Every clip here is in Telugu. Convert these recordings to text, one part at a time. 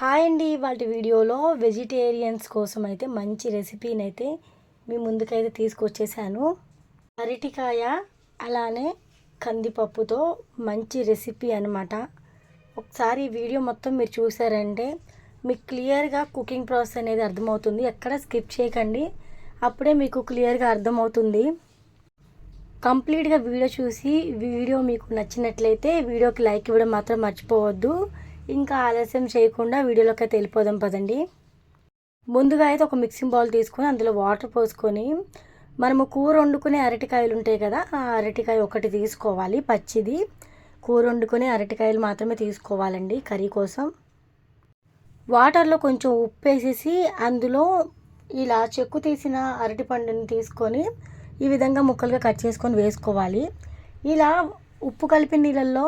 హాయ్ అండి వాటి వీడియోలో వెజిటేరియన్స్ కోసం అయితే మంచి రెసిపీని అయితే మీ ముందుకైతే తీసుకొచ్చేసాను. అరటికాయ అలానే కందిపప్పుతో మంచి రెసిపీ అనమాట ఒకసారి వీడియో మొత్తం మీరు చూసారంటే మీకు క్లియర్గా కుకింగ్ ప్రాసెస్ అనేది అర్థమవుతుంది. ఎక్కడ స్కిప్ చేయకండి అప్పుడే మీకు క్లియర్గా అర్థమవుతుంది. కంప్లీట్గా వీడియో చూసి వీడియో మీకు నచ్చినట్లయితే వీడియోకి లైక్ ఇవ్వడం మాత్రం మర్చిపోవద్దు. ఇంకా ఆలస్యం చేయకుండా వీడియోలోకి అయితే వెళ్ళిపోదాం పదండి. ముందుగా అయితే ఒక మిక్సింగ్ బౌల్ తీసుకొని అందులో వాటర్ పోసుకొని మనము కూర వండుకునే అరటికాయలు ఉంటాయి కదా ఆ అరటికాయ ఒకటి తీసుకోవాలి పచ్చిది. కూర వండుకునే అరటికాయలు మాత్రమే తీసుకోవాలండి కర్రీ కోసం. వాటర్లో కొంచెం ఉప్పు వేసేసి అందులో ఇలా చెక్కు తీసిన అరటి పండుని తీసుకొని ఈ విధంగా ముక్కలుగా కట్ చేసుకొని వేసుకోవాలి. ఇలా ఉప్పు కలిపిన నీళ్ళల్లో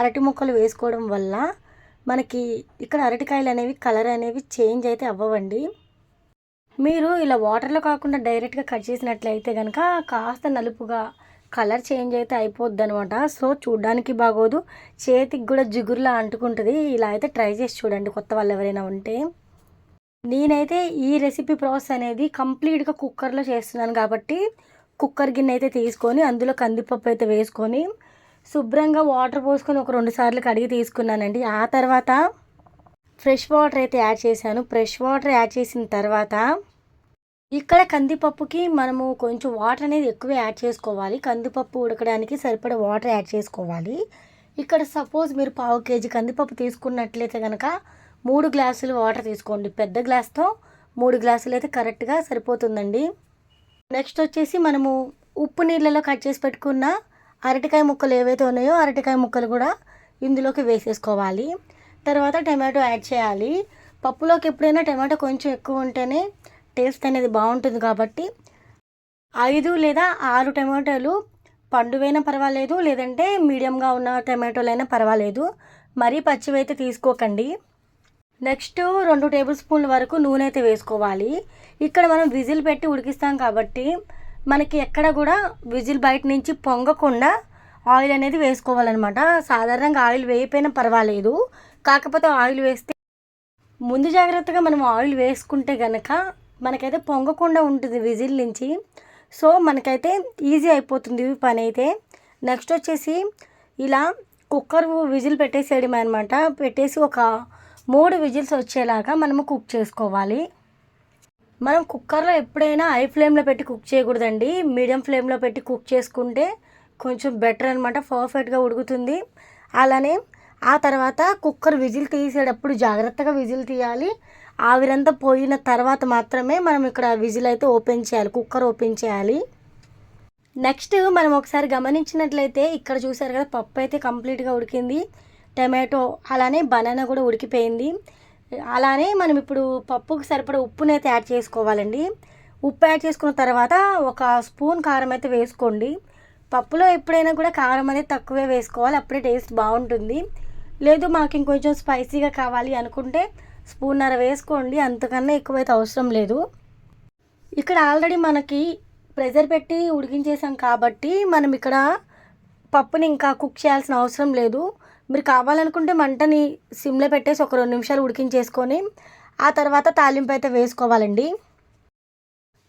అరటి ముక్కలు వేసుకోవడం వల్ల మనకి ఇక్కడ అరటికాయలు అనేవి కలర్ అనేవి చేంజ్ అయితే అవ్వవండి. మీరు ఇలా వాటర్లో కాకుండా డైరెక్ట్గా కట్ చేసినట్లయితే కనుక కాస్త నలుపుగా కలర్ చేంజ్ అయితే అయిపోద్ది అనమాట సో చూడ్డానికి బాగోదు. చేతికి కూడా జిగురులా అంటుకుంటుంది. ఇలా అయితే ట్రై చేసి చూడండి కొత్త వాళ్ళు ఎవరైనా ఉంటే. నేనైతే ఈ రెసిపీ ప్రాసెస్ అనేది కంప్లీట్గా కుక్కర్లో చేస్తున్నాను కాబట్టి కుక్కర్ గిన్నె అయితే తీసుకొని అందులో కందిపప్పు అయితే వేసుకొని శుభ్రంగా వాటర్ పోసుకొని ఒక రెండు సార్లు కడిగి తీసుకున్నానండి. ఆ తర్వాత ఫ్రెష్ వాటర్ అయితే యాడ్ చేశాను. ఫ్రెష్ వాటర్ యాడ్ చేసిన తర్వాత ఇక్కడ కందిపప్పుకి మనము కొంచెం వాటర్ అనేది ఎక్కువ యాడ్ చేసుకోవాలి. కందిపప్పు ఉడకడానికి సరిపడే వాటర్ యాడ్ చేసుకోవాలి. ఇక్కడ సపోజ్ మీరు పావు కేజీ కందిపప్పు తీసుకున్నట్లయితే కనుక మూడు గ్లాసులు వాటర్ తీసుకోండి. పెద్ద గ్లాస్తో మూడు గ్లాసులు అయితే కరెక్ట్గా సరిపోతుందండి. నెక్స్ట్ వచ్చేసి మనము ఉప్పు నీళ్ళలో కట్ చేసి పెట్టుకున్న అరటికాయ ముక్కలు ఏవైతే ఉన్నాయో అరటికాయ ముక్కలు కూడా ఇందులోకి వేసేసుకోవాలి. తర్వాత టమాటో యాడ్ చేయాలి. పప్పులోకి ఎప్పుడైనా టమాటో కొంచెం ఎక్కువ ఉంటేనే టేస్ట్ అనేది బాగుంటుంది కాబట్టి ఐదు లేదా ఆరు టమాటోలు పండువైనా పర్వాలేదు లేదంటే మీడియంగా ఉన్న టమాటోలైనా పర్వాలేదు. మరీ పచ్చివైతే తీసుకోకండి. నెక్స్ట్ రెండు టేబుల్ స్పూన్ల వరకు నూనె అయితే వేసుకోవాలి. ఇక్కడ మనం విజిల్ పెట్టి ఉడికిస్తాం కాబట్టి మనకి ఎక్కడ కూడా విజిల్ బయట నుంచి పొంగకుండా ఆయిల్ అనేది వేసుకోవాలన్నమాట. సాధారణంగా ఆయిల్ వేయకపోయినా పర్వాలేదు. కాకపోతే ఆయిల్ వేస్తే ముందు జాగ్రత్తగా మనం ఆయిల్ వేసుకుంటే కనుక మనకైతే పొంగకుండా ఉంటుంది విజిల్ నుంచి. సో మనకైతే ఈజీ అయిపోతుంది పని అయితే. నెక్స్ట్ వచ్చేసి ఇలా కుక్కర్ విజిల్ పెట్టేసేయడం అనమాట పెట్టేసి ఒక మూడు విజిల్స్ వచ్చేలాగా మనము కుక్ చేసుకోవాలి. మనం కుక్కర్లో ఎప్పుడైనా హై ఫ్లేమ్లో పెట్టి కుక్ చేయకూడదండి. మీడియం ఫ్లేమ్లో పెట్టి కుక్ చేసుకుంటే కొంచెం బెటర్ అనమాట పర్ఫెక్ట్గా ఉడుకుతుంది. అలానే ఆ తర్వాత కుక్కర్ విజిల్ తీసేటప్పుడు జాగ్రత్తగా విజిల్ తీయాలి. ఆవిరంతా పోయిన తర్వాత మాత్రమే మనం ఇక్కడ విజిల్ అయితే ఓపెన్ చేయాలి. కుక్కర్ ఓపెన్ చేయాలి. నెక్స్ట్ మనం ఒకసారి గమనించినట్లయితే ఇక్కడ చూసారు కదా పప్పు అయితే కంప్లీట్గా ఉడికింది. టమాటో అలానే బనానా కూడా ఉడికిపోయింది. అలానే మనం ఇప్పుడు పప్పుకి సరిపడా ఉప్పునైతే యాడ్ చేసుకోవాలండి. ఉప్పు యాడ్ చేసుకున్న తర్వాత ఒక స్పూన్ కారం అయితే వేసుకోండి. పప్పులో ఎప్పుడైనా కూడా కారం అనేది తక్కువే వేసుకోవాలి అప్పుడే టేస్ట్ బాగుంటుంది. లేదు మాకు ఇంకొంచెం స్పైసీగా కావాలి అనుకుంటే స్పూన్నర వేసుకోండి అంతకన్నా ఎక్కువైతే అవసరం లేదు. ఇక్కడ ఆల్రెడీ మనకి ప్రెజర్ పెట్టి ఉడికించేసాం కాబట్టి మనం ఇక్కడ పప్పుని ఇంకా కుక్ చేయాల్సిన అవసరం లేదు. మీరు కావాలనుకుంటే మంటని సిమ్లో పెట్టేసి ఒక రెండు నిమిషాలు ఉడికించేసుకొని ఆ తర్వాత తాలింపు అయితే వేసుకోవాలండి.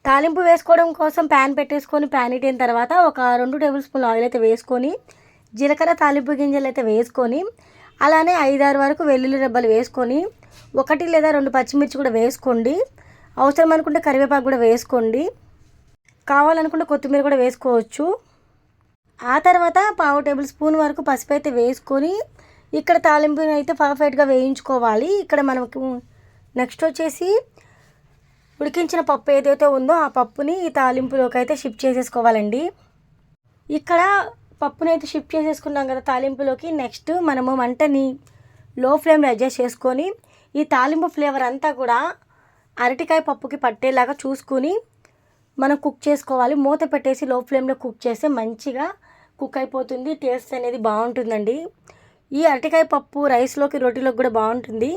తాలింపు వేసుకోవడం కోసం ప్యాన్ పెట్టేసుకొని ప్యాన్ ఇట్టిన తర్వాత ఒక రెండు టేబుల్ స్పూన్ ఆయిల్ అయితే వేసుకొని జీలకర్ర తాలింపు గింజలు అయితే వేసుకొని అలానే ఐదారు వరకు వెల్లుల్లి రెబ్బలు వేసుకొని ఒకటి లేదా రెండు పచ్చిమిర్చి కూడా వేసుకోండి. అవసరం అనుకుంటే కరివేపాకు కూడా వేసుకోండి. కావాలనుకుంటే కొత్తిమీర కూడా వేసుకోవచ్చు. ఆ తర్వాత పావు టేబుల్ స్పూన్ వరకు పసుపు అయితే వేసుకొని ఇక్కడ తాలింపుని అయితే పర్ఫెక్ట్గా వేయించుకోవాలి. ఇక్కడ మనకు నెక్స్ట్ వచ్చేసి ఉడికించిన పప్పు ఏదైతే ఉందో ఆ పప్పుని ఈ తాలింపులోకి అయితే షిఫ్ట్ చేసేసుకోవాలండి. ఇక్కడ పప్పుని అయితే షిఫ్ట్ చేసేసుకున్నాం కదా తాలింపులోకి. నెక్స్ట్ మనము మంటని లో ఫ్లేమ్లో అడ్జస్ట్ చేసుకొని ఈ తాలింపు ఫ్లేవర్ అంతా కూడా అరటికాయ పప్పుకి పట్టేలాగా చూసుకుని మనం కుక్ చేసుకోవాలి. మూత పెట్టేసి లో ఫ్లేమ్లో కుక్ చేస్తే మంచిగా కుక్ అయిపోతుంది టేస్ట్ అనేది బాగుంటుందండి. ఈ అరటికాయ పప్పు రైస్లోకి రొటీలోకి కూడా బాగుంటుంది.